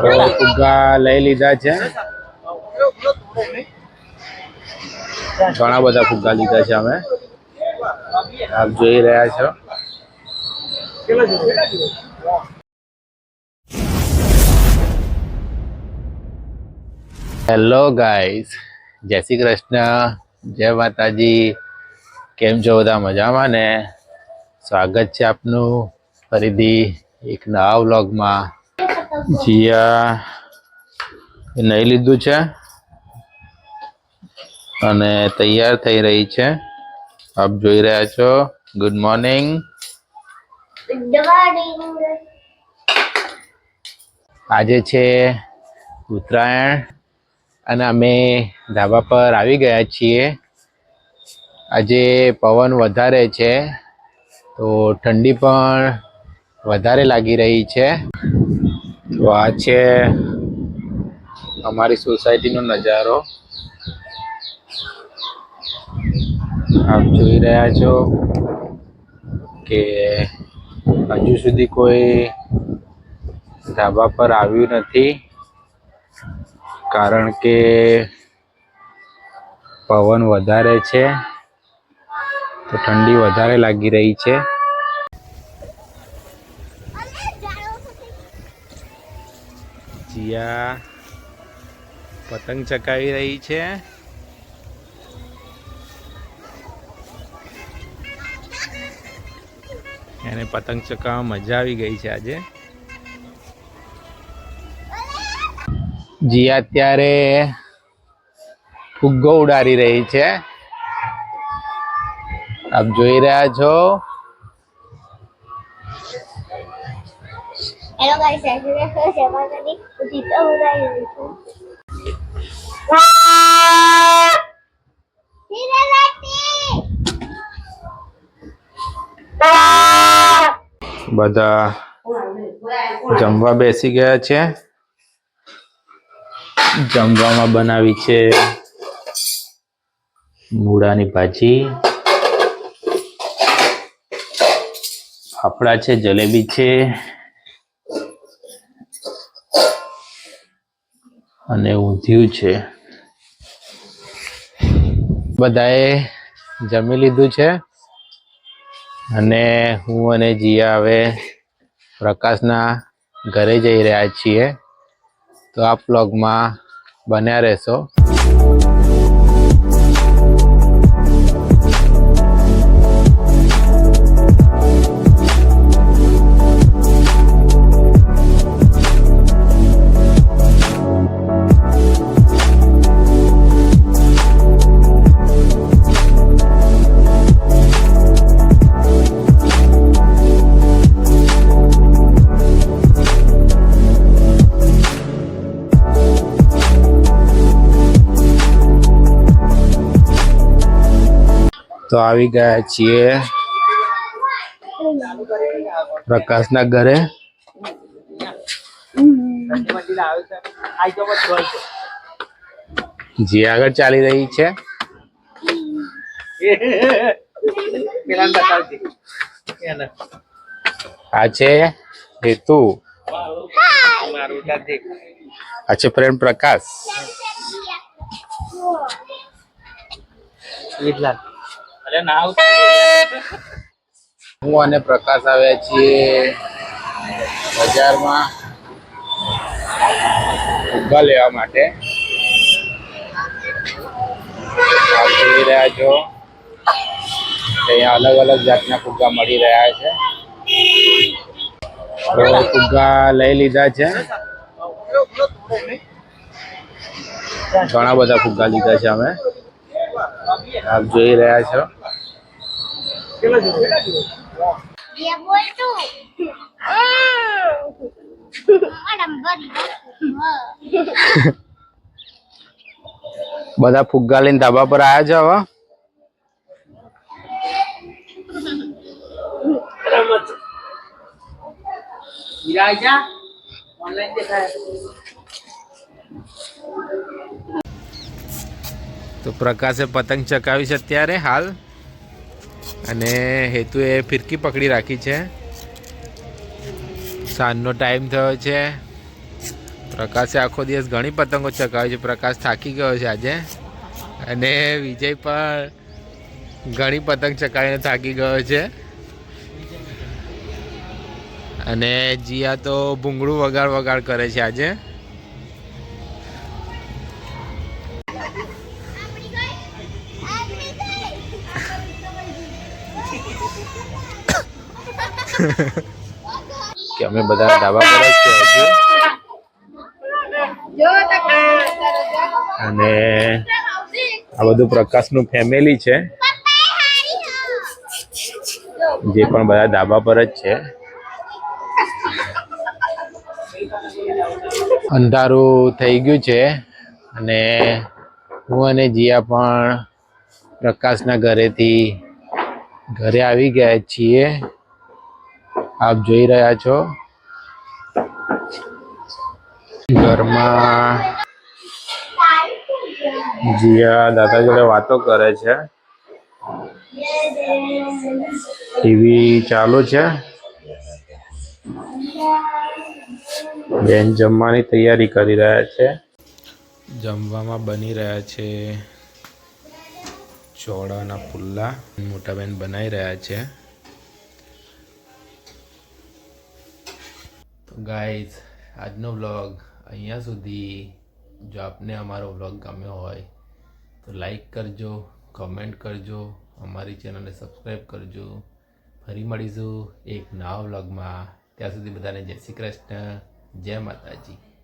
તો ફુગ્ગા લઈ લીધા છે. ઘણા બધા ફુગ્ગા લીધા છે અમે. આપ જોઈ રહ્યા છો. હેલો ગાઈઝ જય શ્રી કૃષ્ણ. જય માતાજી. કેમ છો બધા? મજામાં ને? સ્વાગત છે આપનું ફરીથી એક નવા વ્લોગમાં. જીયા એ નહીં લીધું છે. અને તૈયાર થઈ રહી છે. આપ જોઈ રહ્યા છો. ગુડ મોર્નિંગ આજે છે ઉત્તરાયણ અને અમે ધાબા પર આવી ગયા છીએ. આજે પવન વધારે છે તો ઠંડી પણ વધારે લાગી રહી છે. તો આ છે અમારી સોસાયટીનો નજારો. આપ જોઈ રહ્યા છો કે હજુ સુધી કોઈ ધાબા પર આવ્યું નથી, કારણ કે પવન વધારે છે, તો ઠંડી વધારે લાગી રહી છે. જીયા પતંગ ચકાવી રહી છે. એને પતંગ ચકાવવામાં મજા આવી ગઈ છે આજે. જીયા અત્યારે ફુગ્ગો ઉડાડી રહી છે. આપ જોઈ રહ્યા છો. હેલો ગાઈસ પર સેવા કરી જીતો ઉડાઈ રહી છું બધા જમવા બેસી ગયા છે. જમવામાં બનાવી છે મૂળાની ભાજી, ફાફડા છે, જલેબી છે. અને ઊંધિયું છે. બધાએ જમી લીધું છે. અને હું અને જીયા હવે પ્રકાશના ઘરે જઈ રહ્યા છીએ. તો આ બ્લોગમાં બન્યા રહેશો. તો આવી ગયા છીએ પ્રકાશના ઘરે. જે, આગળ ચાલી રહી છે. આ છે હેતુ. આ છે પ્રેમ પ્રકાશ. હું અને પ્રકાશ આવ્યા છીએ બજારમાં ફુગ્ગા લેવા માટે. આપ જોઈ રહ્યા છો અહીંયા અલગ અલગ જાતના ફુગ્ગા મળી રહ્યા છે. તો ફુગ્ગા લઈ લીધા છે. ઘણા બધા ફુગ્ગા લીધા છે અમે. આપ જોઈ રહ્યા છો. બધા ફુગ્ગા લઈને ધાબા પર આવ્યા છે હવે? તો પ્રકાશે પતંગ ચકાવી છે અત્યારે હાલ? અને હેતુએ ફિરકી પકડી રાખી છે. સાંજનો ટાઈમ થયો છે. પ્રકાશે આખો દિવસ ઘણી પતંગો ચગાવી છે. પ્રકાશ થાકી ગયો છે આજે. અને વિજય પણ ઘણી પતંગ ચકાવીને થાકી ગયો છે. અને જીયા તો ભૂંગળું વગાડ વગાડ કરે છે આજે. કે અમે બધા ધાબા પર જ છે હજુ. અને આ બધું પ્રકાશનું ફેમિલી છે. જે પણ બધા ધાબા પર જ છે. અંધારું થઈ ગયું છે. અને હું અને જીયા પણ પ્રકાશના ઘરેથી ઘરે આવી ગયા છીએ. આપ જોઈ રહ્યા છો. ઘરમાં જીયા દાદા જોડે વાતો કરે છે. ટીવી ચાલુ છે. બેન જમવાની તૈયારી કરી રહ્યા છે. જમવામાં બની રહ્યા છે ચોળાના પુલ્લા. મોટા બેન બનાવી રહ્યા છે. ગાઈઝ આજનો વ્લોગ અહીંયા સુધી. જો આપને અમારો વ્લોગ ગમ્યો હોય, તો લાઈક કરજો કમેન્ટ કરજો, અમારી ચેનલને સબસ્ક્રાઈબ કરજો. ફરી મળીશું એક નવા વ્લોગમાં ત્યાં સુધી બધાને જય શ્રી કૃષ્ણ, જય માતાજી.